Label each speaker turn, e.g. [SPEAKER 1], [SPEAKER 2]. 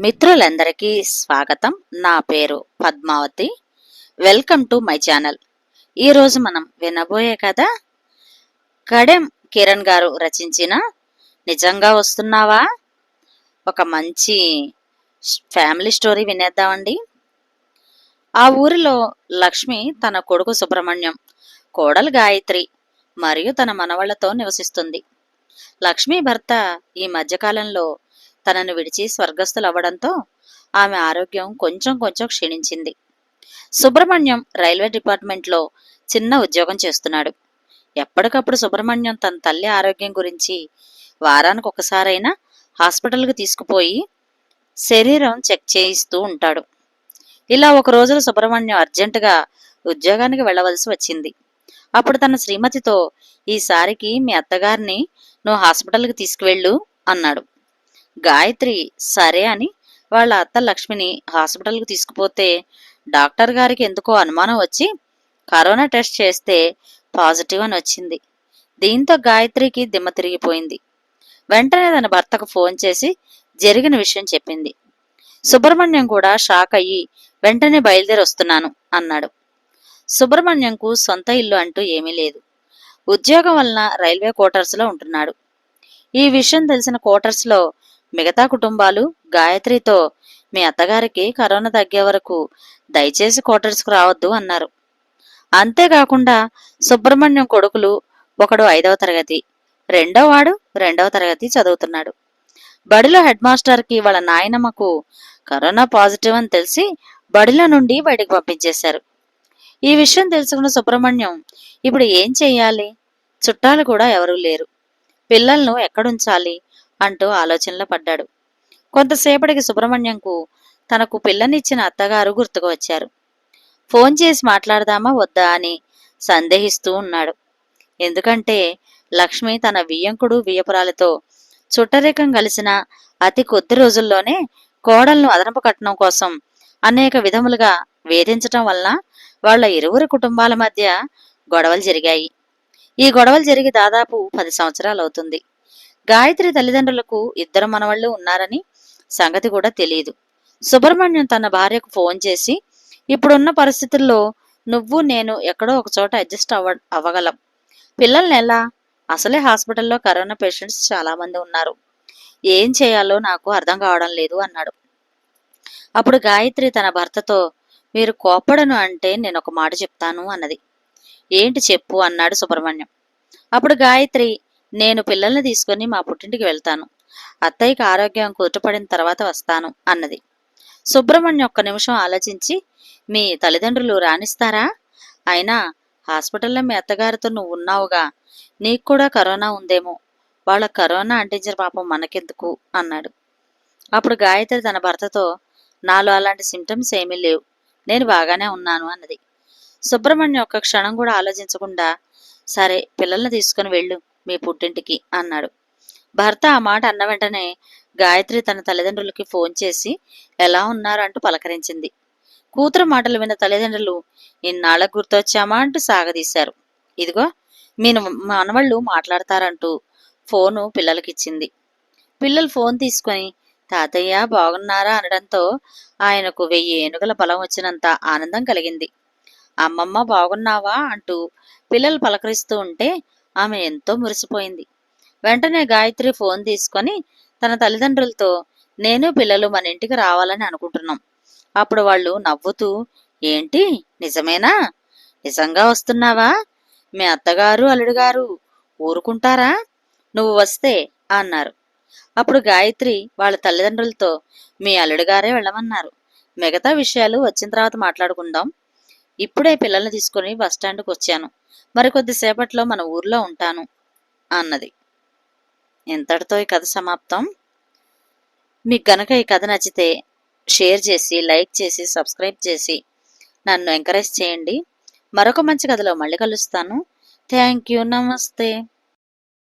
[SPEAKER 1] మిత్రులందరికీ స్వాగతం. నా పేరు Padmavathi. Welcome to my channel. ఈరోజు మనం వినబోయే కథ కడెం కిరణ్ గారు రచించిన నిజంగా వస్తున్నావా? ఒక మంచి ఫ్యామిలీ స్టోరీ వినేద్దామండి. ఆ ఊరిలో లక్ష్మి తన కొడుకు సుబ్రహ్మణ్యం కోడలు గాయత్రి మరియు తన మనవళ్ళతో నివసిస్తుంది. లక్ష్మి భర్త ఈ మధ్యకాలంలో తనను విడిచి స్వర్గస్థులవ్వడంతో ఆమె ఆరోగ్యం కొంచెం కొంచెం క్షీణించింది. సుబ్రహ్మణ్యం రైల్వే డిపార్ట్మెంట్లో చిన్న ఉద్యోగం చేస్తున్నాడు. ఎప్పటికప్పుడు సుబ్రహ్మణ్యం తన తల్లి ఆరోగ్యం గురించి వారానికి ఒకసారైనా హాస్పిటల్కి తీసుకుపోయి శరీరం చెక్ చేయిస్తూ ఉంటాడు. ఇలా ఒక రోజున సుబ్రహ్మణ్యం అర్జెంటుగా ఉద్యోగానికి వెళ్ళవలసి వచ్చింది. అప్పుడు తన శ్రీమతితో ఈసారికి మీ అత్తగారిని నువ్వు హాస్పిటల్కి తీసుకువెళ్ళు అన్నాడు. గాయత్రి సరే అని వాళ్ళ అత్త లక్ష్మిని హాస్పిటల్కి తీసుకుపోతే డాక్టర్ గారికి ఎందుకో అనుమానం వచ్చి కరోనా టెస్ట్ చేస్తే పాజిటివ్ అని వచ్చింది. దీంతో గాయత్రికి దిమ్మ తిరిగిపోయింది. వెంటనే తన భర్తకు ఫోన్ చేసి జరిగిన విషయం చెప్పింది. సుబ్రహ్మణ్యం కూడా షాక్ అయ్యి వెంటనే బయలుదేరి వస్తున్నాను అన్నాడు. సుబ్రహ్మణ్యంకు సొంత ఇల్లు అంటూ ఏమీ లేదు. ఉద్యోగం వలన రైల్వే క్వార్టర్స్లో ఉంటున్నాడు. ఈ విషయం తెలిసిన క్వార్టర్స్లో మిగతా కుటుంబాలు గాయత్రితో మీ అత్తగారికి కరోనా తగ్గే వరకు దయచేసి క్వార్టర్స్కు రావద్దు అన్నారు. అంతేకాకుండా సుబ్రహ్మణ్యం కొడుకులు ఒకడు ఐదవ తరగతి రెండో వాడు రెండవ తరగతి చదువుతున్నాడు. బడిలో హెడ్ మాస్టర్కి వాళ్ళ నాయనమ్మకు కరోనా పాజిటివ్ అని తెలిసి బడిలో నుండి బయటకు పంపించేశారు. ఈ విషయం తెలుసుకున్న సుబ్రహ్మణ్యం ఇప్పుడు ఏం చెయ్యాలి? చుట్టాలు కూడా ఎవరూ లేరు. పిల్లలను ఎక్కడుంచాలి? అంటూ ఆలోచనలో పడ్డాడు. కొంతసేపటికి సుబ్రహ్మణ్యంకు తనకు పిల్లనిచ్చిన అత్తగారు గుర్తుకు వచ్చారు. ఫోన్ చేసి మాట్లాడదామా వద్దా అని సందేహిస్తూ ఉన్నాడు. ఎందుకంటే లక్ష్మి తన వియ్యంకుడు వియ్యపురాలతో చుట్టరికం కలిసిన అతి కొద్ది రోజుల్లోనే కోడలను అదనపు కట్నం కోసం అనేక విధములుగా వేధించటం వలన వాళ్ళ ఇరువురు కుటుంబాల మధ్య గొడవలు జరిగాయి. ఈ గొడవలు జరిగి దాదాపు పది సంవత్సరాలు అవుతుంది గాయత్రి తల్లిదండ్రులకు ఇద్దరు మనవళ్ళు ఉన్నారని సంగతి కూడా తెలియదు. సుబ్రహ్మణ్యం తన భార్యకు ఫోన్ చేసి ఇప్పుడున్న పరిస్థితుల్లో నువ్వు నేను ఎక్కడో ఒక చోట అడ్జస్ట్ అవ్వ అవ్వగలం. పిల్లల్ని ఎలా? అసలే హాస్పిటల్లో కరోనా పేషెంట్స్ చాలా మంది ఉన్నారు. ఏం చేయాలో నాకు అర్థం కావడం లేదు అన్నాడు. అప్పుడు గాయత్రి తన భర్తతో మీరు కోపడను అంటే నేను ఒక మాట చెప్తాను అన్నది. ఏంటి చెప్పు అన్నాడు సుబ్రహ్మణ్యం. అప్పుడు గాయత్రి నేను పిల్లల్ని తీసుకొని మా పుట్టింటికి వెళ్తాను. అత్తయ్యకి ఆరోగ్యం కుదుటపడిన తర్వాత వస్తాను అన్నది. సుబ్రహ్మణ్యం ఒక్క నిమిషం ఆలోచించి మీ తల్లిదండ్రులు రాణిస్తారా? అయినా హాస్పిటల్లో మీ అత్తగారితో నువ్వు ఉన్నావుగా నీకు కూడా కరోనా ఉందేమో. వాళ్ళ కరోనా అంటించిన పాపం మనకెందుకు? అన్నాడు. అప్పుడు గాయత్రి తన భర్తతో నాలో అలాంటి సిమ్టమ్స్ ఏమీ లేవు. నేను బాగానే ఉన్నాను అన్నది. సుబ్రహ్మణ్యం ఒక్క క్షణం కూడా ఆలోచించకుండా సరే పిల్లల్ని తీసుకుని వెళ్ళు. మీ పుట్టింటికి అన్నాడు. భర్త ఆ మాట అన్న వెంటనే గాయత్రి తన తల్లిదండ్రులకి ఫోన్ చేసి ఎలా ఉన్నారు? అంటూ పలకరించింది. కూతురు మాటలు విన్న తల్లిదండ్రులు ఇన్నాళ్ళకు గుర్తొచ్చామా? అంటూ సాగదీశారు. ఇదిగో మీ మనవళ్ళు మాట్లాడతారంటూ ఫోను పిల్లలకిచ్చింది. పిల్లలు ఫోన్ తీసుకొని తాతయ్య బాగున్నారా? అనడంతో ఆయనకు వెయ్యి ఏనుగుల బలం వచ్చినంత ఆనందం కలిగింది. అమ్మమ్మ బాగున్నావా? అంటూ పిల్లలు పలకరిస్తూ ఉంటే ఆమె ఎంతో మురిసిపోయింది. వెంటనే గాయత్రి ఫోన్ తీసుకొని తన తల్లిదండ్రులతో నేను పిల్లలు మన ఇంటికి రావాలని అనుకుంటున్నాం. అప్పుడు వాళ్ళు నవ్వుతూ ఏంటి? నిజమేనా? నిజంగా వస్తున్నావా? మీ అత్తగారు అల్లుడుగారు ఊరుకుంటారా? నువ్వు వస్తే అన్నారు. అప్పుడు గాయత్రి వాళ్ళ తల్లిదండ్రులతో మీ అల్లుడుగారే వెళ్ళమన్నారు. మిగతా విషయాలు వచ్చిన తర్వాత మాట్లాడుకుందాం. ఇప్పుడే పిల్లల్ని తీసుకుని బస్టాండ్కి వచ్చాను మరికొద్దిసేపట్లో మన ఊర్లో ఉంటాను అన్నది. ఇంతటితో ఈ కథ సమాప్తం. మీకు గనక ఈ కథ నచ్చితే షేర్ చేసి లైక్ చేసి సబ్స్క్రైబ్ చేసి నన్ను ఎంకరేజ్ చేయండి. మరొక మంచి కథలో మళ్ళీ కలుస్తాను. Thank you. నమస్తే.